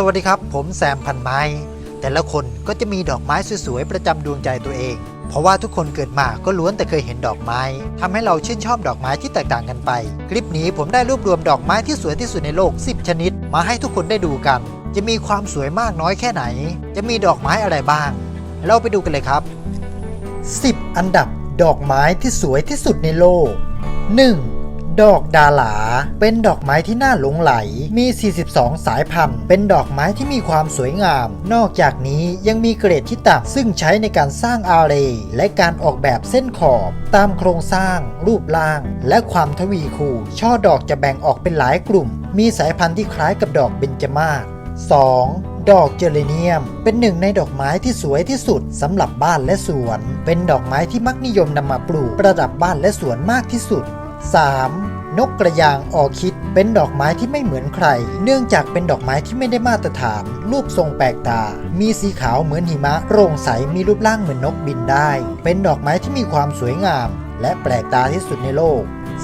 สวัสดีครับ ผมแซมพันไม้ แต่ละคนก็จะมีดอกไม้สวยๆประจำดวงใจตัวเอง เพราะว่าทุกคนเกิดมาก็ล้วนแต่เคยเห็นดอกไม้ทำให้เราชื่นชอบดอกไม้ที่แตกต่างกันไป คลิปนี้ผมได้รวบรวมดอกไม้ที่สวยที่สุดในโลก 10 ชนิด มาให้ทุกคนได้ดูกัน จะมีความสวยมากน้อยแค่ไหน จะมีดอกไม้อะไรบ้าง เราไปดูกันเลยครับ 10 อันดับดอกไม้ที่สวยที่สุดในโลก 1. ดอกดาหลา เป็นดอกไม้ที่น่าหลงไหล มี 42 สายพันธุ์ เป็นดอกไม้ที่มีความสวยงาม นอกจากนี้ยังมีเกรดที่ต่ำซึ่งใช้ในการสร้างอาเรย์และการออกแบบเส้นขอบตามโครงสร้าง รูปร่าง และความทวีคูช่อดอกจะแบ่งออกเป็นหลายกลุ่ม มีสายพันธุ์ที่คล้ายกับดอกเบญจมาศ 2. ดอกเจเลเนียม เป็นหนึ่งในดอกไม้ที่สวยที่สุดสำหรับบ้านและสวน เป็นดอกไม้ที่มักนิยมนำมาปลูกประดับบ้านและสวนมากที่สุด 3. นกกระยางออคิด เป็นดอกไม้ที่ไม่เหมือนใคร เนื่องจากเป็นดอกไม้ที่ไม่ได้มาตรฐาน รูปทรงแปลกตา มีสีขาวเหมือนหิมะ โปร่งใส มีรูปร่างเหมือนนกบินได้ เป็นดอกไม้ที่มีความสวยงาม และแปลกตาที่สุดในโลก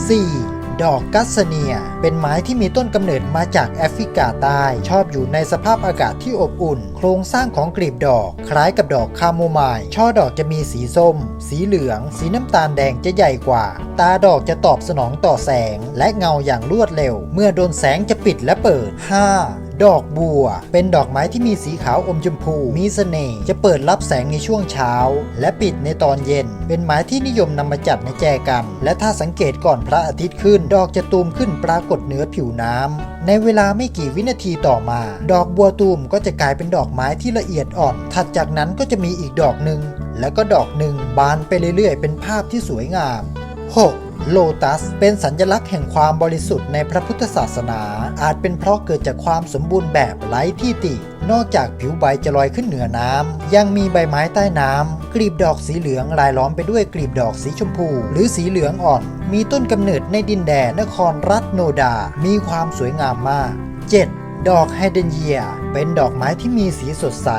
4. ดอกกัสเนีย เป็นไม้ที่มีต้นกำเนิดมาจากแอฟริกาใต้ ชอบอยู่ในสภาพอากาศที่อบอุ่น โครงสร้างของกลีบดอก คล้ายกับดอกคาโมไมล์ช่อดอกจะมีสีส้ม สีเหลือง สีน้ำตาลแดงจะใหญ่กว่า ตาดอกจะตอบสนองต่อแสง และเงาอย่างรวดเร็ว เมื่อโดนแสงจะปิดและเปิด 5. ดอกบัว เป็นดอกไม้ที่มีสีขาวอมชมพู มีเสน่ห์จะเปิดรับแสงในช่วงเช้า และปิดในตอนเย็น เป็นไม้ที่นิยมนำมาจัดในแจกัน และถ้าสังเกตก่อนพระอาทิตย์ขึ้น ดอกจะตูมขึ้นปรากฏเหนือผิวน้ำในเวลาไม่กี่วินาทีต่อมา ดอกบัวตูมก็จะกลายเป็นดอกไม้ที่ละเอียดอ่อน ถัดจากนั้นก็จะมีอีกดอกหนึ่งแล้วก็ดอกหนึ่งบานไปเรื่อยๆ เป็นภาพที่สวยงาม 6. โลตัส เป็นสัญลักษณ์แห่งความบริสุทธิ์ในพระพุทธศาสนา อาจเป็นเพราะเกิดจากความสมบูรณ์แบบไร้ที่ติ นอกจากผิวใบจะลอยขึ้นเหนือน้ำ ยังมีใบไม้ใต้น้ำ กลีบดอกสีเหลืองรายล้อมไปด้วยกลีบดอกสีชมพู หรือสีเหลืองอ่อน มีต้นกำเนิดในดินแดนนครรัฐโนดา มีความสวยงามมาก 7. ดอกไฮเดนเยีย เป็นดอกไม้ที่มีสีสดใส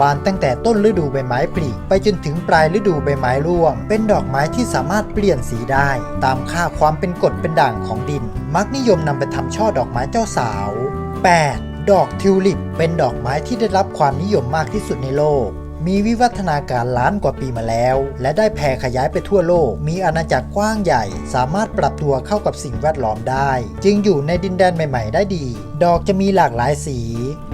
บานตั้งแต่ต้นฤดูใบไม้ผลิไปจนถึงปลายฤดูใบไม้ร่วง เป็นดอกไม้ที่สามารถเปลี่ยนสีได้ ตามค่าความเป็นกรดเป็นด่างของดิน มักนิยมนำไปทำช่อดอกไม้เจ้าสาว 8. ดอกทิวลิป เป็นดอกไม้ที่ได้รับความนิยมมากที่สุดในโลก มีวิวัฒนาการล้านกว่าปีมาแล้ว และได้แผ่ขยายไปทั่วโลก มีอาณาจักรกว้างใหญ่ สามารถปรับตัวเข้ากับสิ่งแวดล้อมได้ จึงอยู่ในดินแดนใหม่ ๆ ได้ดี ดอกจะมีหลากหลายสี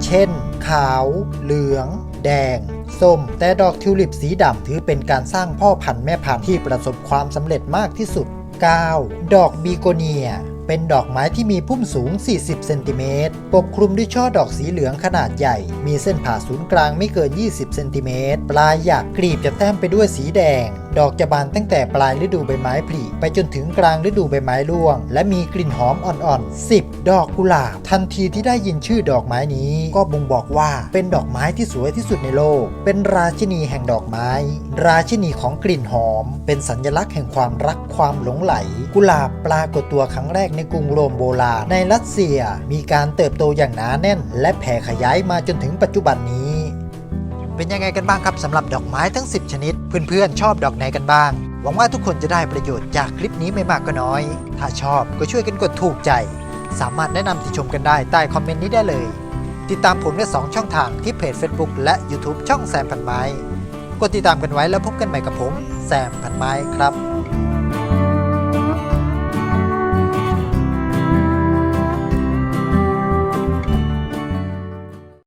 เช่น ขาว เหลือง แดงส้ม แต่ดอกทิวลิปสีดำถือเป็นการสร้างพ่อพันธุ์แม่พันธุ์ที่ประสบความสำเร็จมากที่สุด 9. ดอกบีโกเนีย เป็นดอกไม้ที่มีพุ่มสูง 40 เซนติเมตร ปกคลุมด้วยช่อดอกสีเหลืองขนาดใหญ่ มีเส้นผ่าศูนย์กลางไม่เกิน 20 เซนติเมตร ปลายหยากกลีบจะแต้มไปด้วยสีแดง ดอกจะบานตั้งแต่ปลายฤดูใบไม้ผลิไปจนถึงกลางฤดูใบไม้ร่วง และมีกลิ่นหอมอ่อนๆ 10 ดอกกุหลาบ ทันทีที่ได้ยินชื่อดอกไม้นี้ ก็บ่งบอกว่าเป็นดอกไม้ที่สวยที่สุดในโลก เป็นราชินีแห่งดอกไม้ ราชินีของกลิ่นหอม เป็นสัญลักษณ์แห่งความรักความหลงไหล กุหลาบปรากฏตัวครั้งแรกในกรุงโรมโบราณในรัสเซียมีการเติบโตอย่างหนาแน่น และแผ่ขยายมาจนถึงปัจจุบันนี้ เป็นยังไงกันบ้างครับสำหรับดอกไม้ทั้ง 10 ชนิด เพื่อนๆ ชอบดอกไหนกันบ้าง หวังว่าทุกคนจะได้ประโยชน์จากคลิปนี้ไม่มากก็น้อย ถ้าชอบก็ช่วยกันกดถูกใจ สามารถแนะนำติชมกันได้ใต้คอมเมนต์นี้ได้เลย ติดตามผมได้2ช่องทางที่เพจ Facebook และ YouTube ช่องแซมพันไม้กดติดตามกันไว้แล้วพบกันใหม่กับผม แซมพันไม้ครับ